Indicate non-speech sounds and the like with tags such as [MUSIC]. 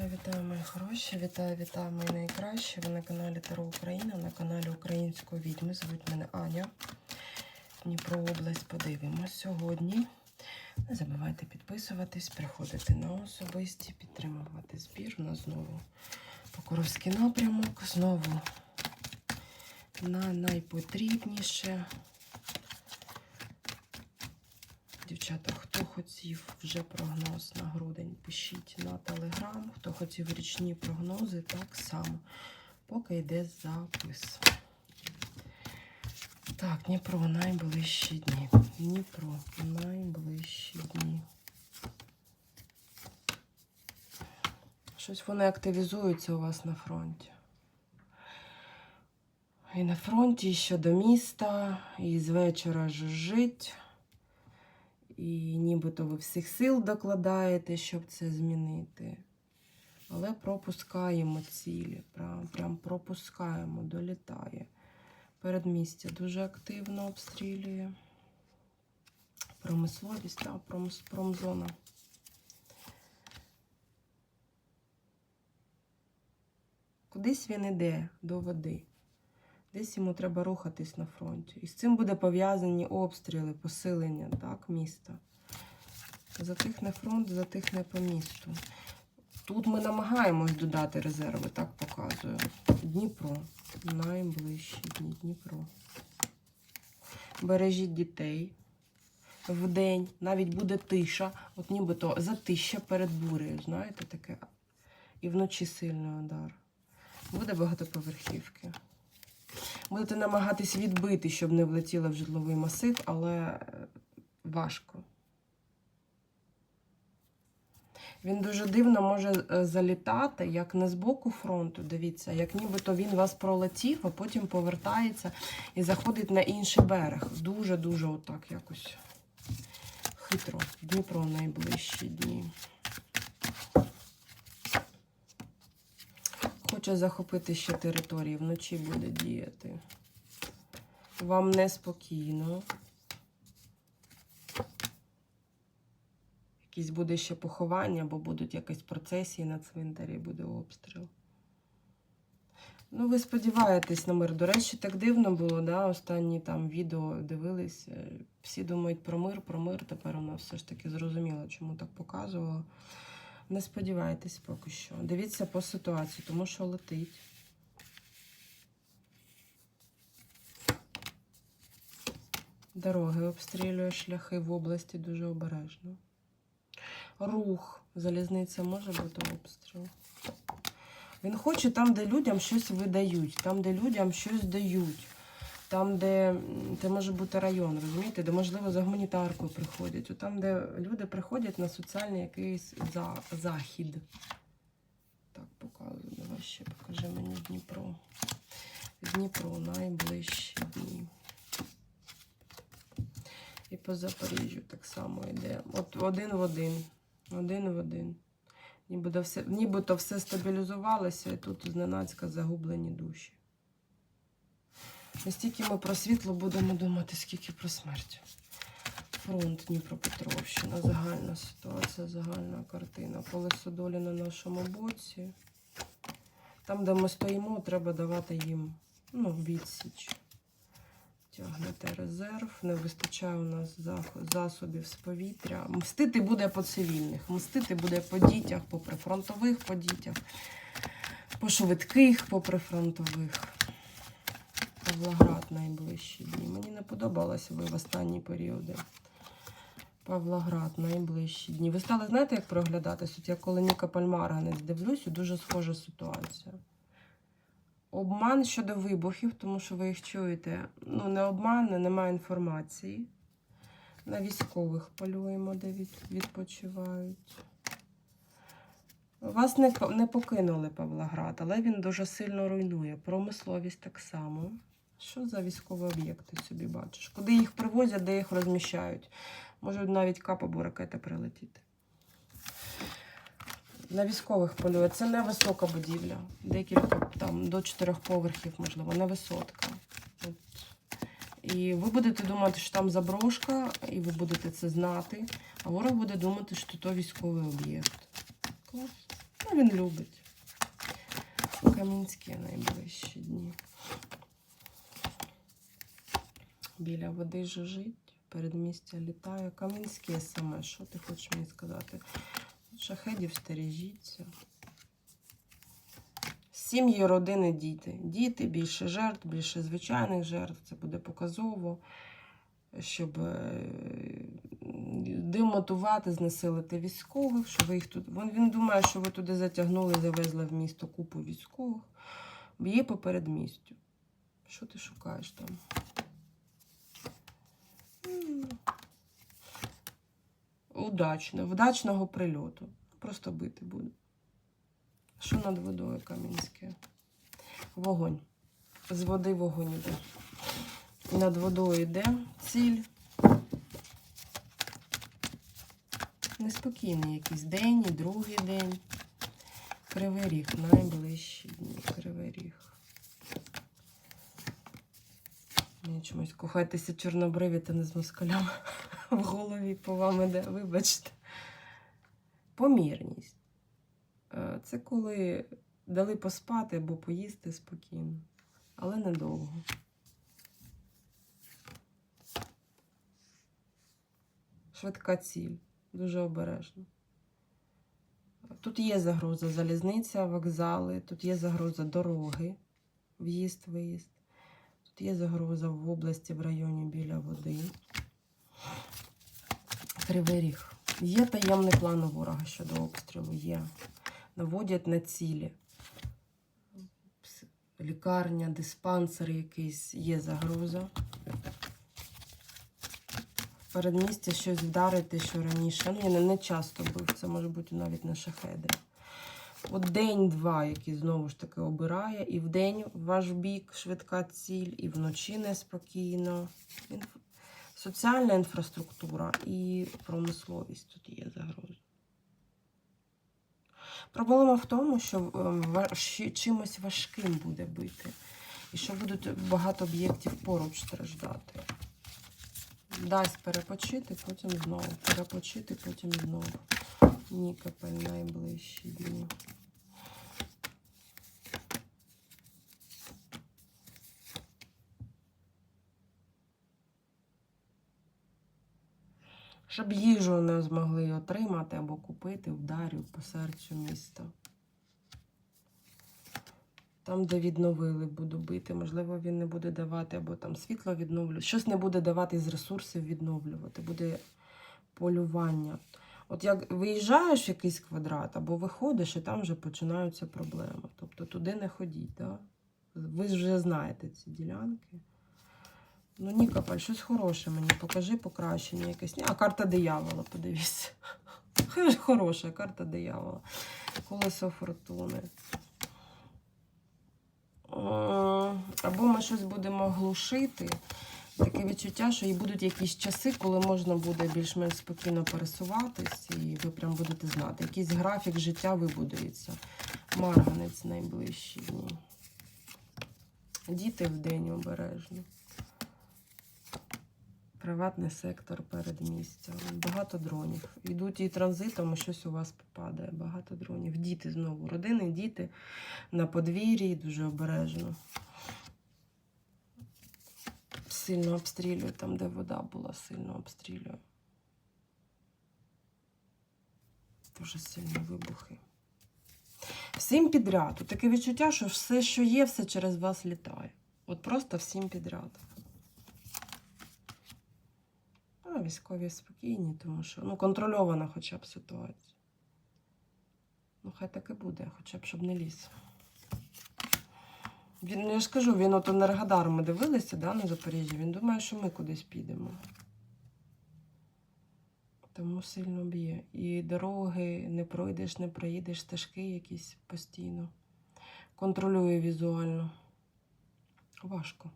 Вітаю, вітаю, мої хороші, вітаю, вітаю, мої найкращі. Ви на каналі Таро Україна, на каналі Української відьми. Звуть мене Аня. Дніпро область подивимось сьогодні. Не забувайте підписуватись, приходити на особисті, підтримувати збір. У нас знову Покровський напрямок, знову на найпотрібніше. Дівчата, хотів вже прогноз на грудень, пишіть на телеграм. Хто хотів річні прогнози, так само. Поки йде запис. Так, Дніпро найближчі дні. Дніпро найближчі дні. Щось вони активізуються у вас на фронті. І на фронті, і щодо міста, і з вечора жужжить. І нібито ви всіх сил докладаєте, щоб це змінити. Але пропускаємо цілі. Прям, прям пропускаємо, долітає. Передмістя дуже активно обстрілює. Промисловість, так, промс, промзона. Кудись він іде до води. Десь йому треба рухатись на фронті. І з цим буде пов'язані обстріли, посилення так, міста. Затихне фронт, затихне по місту. Тут ми намагаємось додати резерви, так показую. Дніпро. Найближчі дні Дніпро. Бережіть дітей. Вдень навіть буде тиша, от нібито затища перед бурею, знаєте таке. І вночі сильний удар. Буде багатоповерхівки. Будете намагатись відбити, щоб не влетіло в житловий масив, але е, важко. Він дуже дивно може е, залітати, як не з боку фронту, дивіться, як нібито він вас пролетів, а потім повертається і заходить на інший берег. Дуже-дуже отак якось хитро. Дніпро найближчі дні. Хоче захопити ще території, вночі буде діяти. Вам неспокійно. Якісь буде ще поховання, або будуть якісь процесії на цвинтарі, буде обстріл. Ну, ви сподіваєтесь на мир. До речі, так дивно було, да? останні там відео дивились. е, Всі думають про мир, про мир. Тепер воно все ж таки зрозуміло, чому так показувало. Не сподівайтесь поки що. Дивіться по ситуації, тому що летить. Дороги обстрілює, шляхи в області дуже обережно. Рух, залізниця може бути обстріл. Він хоче там, де людям щось видають, там, де людям щось дають, там, де це може бути район, розумієте, де, можливо, за гуманітаркою приходять. Там, де люди приходять на соціальний якийсь за, захід. Так, показую. Давай ще покажи мені Дніпро. Дніпро найближчі дні. І по Запоріжжю так само йде. От один в один. Один в один. Нібито все, нібито все стабілізувалося, і тут зненацька загублені душі. Не стільки ми про світло будемо думати, скільки про смерть. Фронт Дніпропетровщина, загальна ситуація, загальна картина. Колесо долі на нашому боці. Там, де ми стоїмо, треба давати їм ну, відсіч. Тягнете резерв, не вистачає у нас засобів з повітря. Мстити буде по цивільних, мстити буде по дітях, по прифронтових по дітях, по швидких, по прифронтових. Павлоград найближчі дні. Мені не подобалося ви в останні періоди. Павлоград найближчі дні. Ви стали, знаєте, як проглядатись? От я коли Ніка Пальмарганець дивлюсь, дуже схожа ситуація. Обман щодо вибухів, тому що ви їх чуєте. Ну, не обман, немає інформації. На військових полюємо, де відпочивають. Вас не, не покинули Павлоград, але він дуже сильно руйнує. Промисловість так само. Що за військові об'єкти собі бачиш? Куди їх привозять, де їх розміщають? Можуть навіть кап або ракети прилетіти. На військових полює. Це не висока будівля. Декілька там до чотирьох поверхів, можливо, не висотка. От. І ви будете думати, що там заброшка, і ви будете це знати. А ворог буде думати, що то військовий об'єкт. Клас. Ну, він любить. Камінські найближчі дні. Біля води жужить, передмістя літає. Камінське саме. Що ти хочеш мені сказати? Шахедів стережіться. Сім'ї, родини, діти. Діти, більше жертв, більше звичайних жертв. Це буде показово, щоб е, демотувати, знесилити військових, що ви їх тут. Він, він думає, що ви туди затягнули, завезли в місто купу військових. Б'є по передмістю. Що ти шукаєш там? Удачно, вдачного прильоту. Просто бити буде. Що над водою Кам'янське? Вогонь. З води вогонь іде. Над водою йде ціль. Неспокійний якийсь день, і другий день. Кривий ріг, найближчі дні. Кривий ріг. Мені чомусь кохайтеся чорнобриві та не з москалями [LAUGHS] в голові по вам іде, вибачте. Помірність. Е, Це коли дали поспати або поїсти спокійно, але недовго. Швидка ціль, дуже обережно. Тут є загроза залізниця, вокзали, тут є загроза дороги, в'їзд, виїзд. Є загроза в області, в районі біля води. Кривий ріг. Є таємний план у ворога щодо обстрілу. Є. Наводять на цілі. Лікарня, диспансер якийсь, є загроза. В передмісті щось вдарити, що раніше. Ну, я не, часто бив, це може бути навіть на шахеди. От день-два, який знову ж таки обирає, і в ваш бік швидка ціль, і вночі неспокійно. Інф... Соціальна інфраструктура і промисловість тут є загроза. Проблема в тому, що ем, чимось важким буде бити. І що будуть багато об'єктів поруч страждати. Дасть перепочити, потім знову. Перепочити, потім знову. Нікопель найближчі дні. Щоб їжу не змогли отримати або купити, вдарю по серцю міста. Там, де відновили, буду бити. Можливо, він не буде давати, або там світло відновлювати. Щось не буде давати з ресурсів відновлювати. Буде полювання. От як виїжджаєш в якийсь квадрат, або виходиш, і там вже починаються проблеми. Тобто туди не ходіть. Да? Ви вже знаєте ці ділянки. Ну, Нікопаль, щось хороше мені. Покажи покращення якесь. А карта диявола, подивіться. [LAUGHS] Хороша карта диявола. Колесо фортуни. Або ми щось будемо глушити. Таке відчуття, що і будуть якісь часи, коли можна буде більш-менш спокійно пересуватись, і ви прям будете знати. Якийсь графік життя вибудується. Марганець найближчі дні. Діти вдень обережно. Приватний сектор передмістя. Багато дронів. Йдуть і транзитом, і щось у вас попадає. Багато дронів. Діти знову. Родини, діти на подвір'ї, дуже обережно. Сильно обстрілює там, де вода була, сильно обстрілює. Дуже сильні вибухи. Всім підряд. Таке відчуття, що все, що є, все через вас літає. От просто всім підряд. А військові спокійні, тому що ну, контрольована хоча б ситуація. Ну, хай так і буде, хоча б щоб не ліз. Він, я ж кажу, він от Енергодар ми дивилися да, на Запоріжжі. Він думає, що ми кудись підемо. Тому сильно б'є. І дороги не пройдеш, не проїдеш, стежки якісь постійно. Контролює візуально. Важко.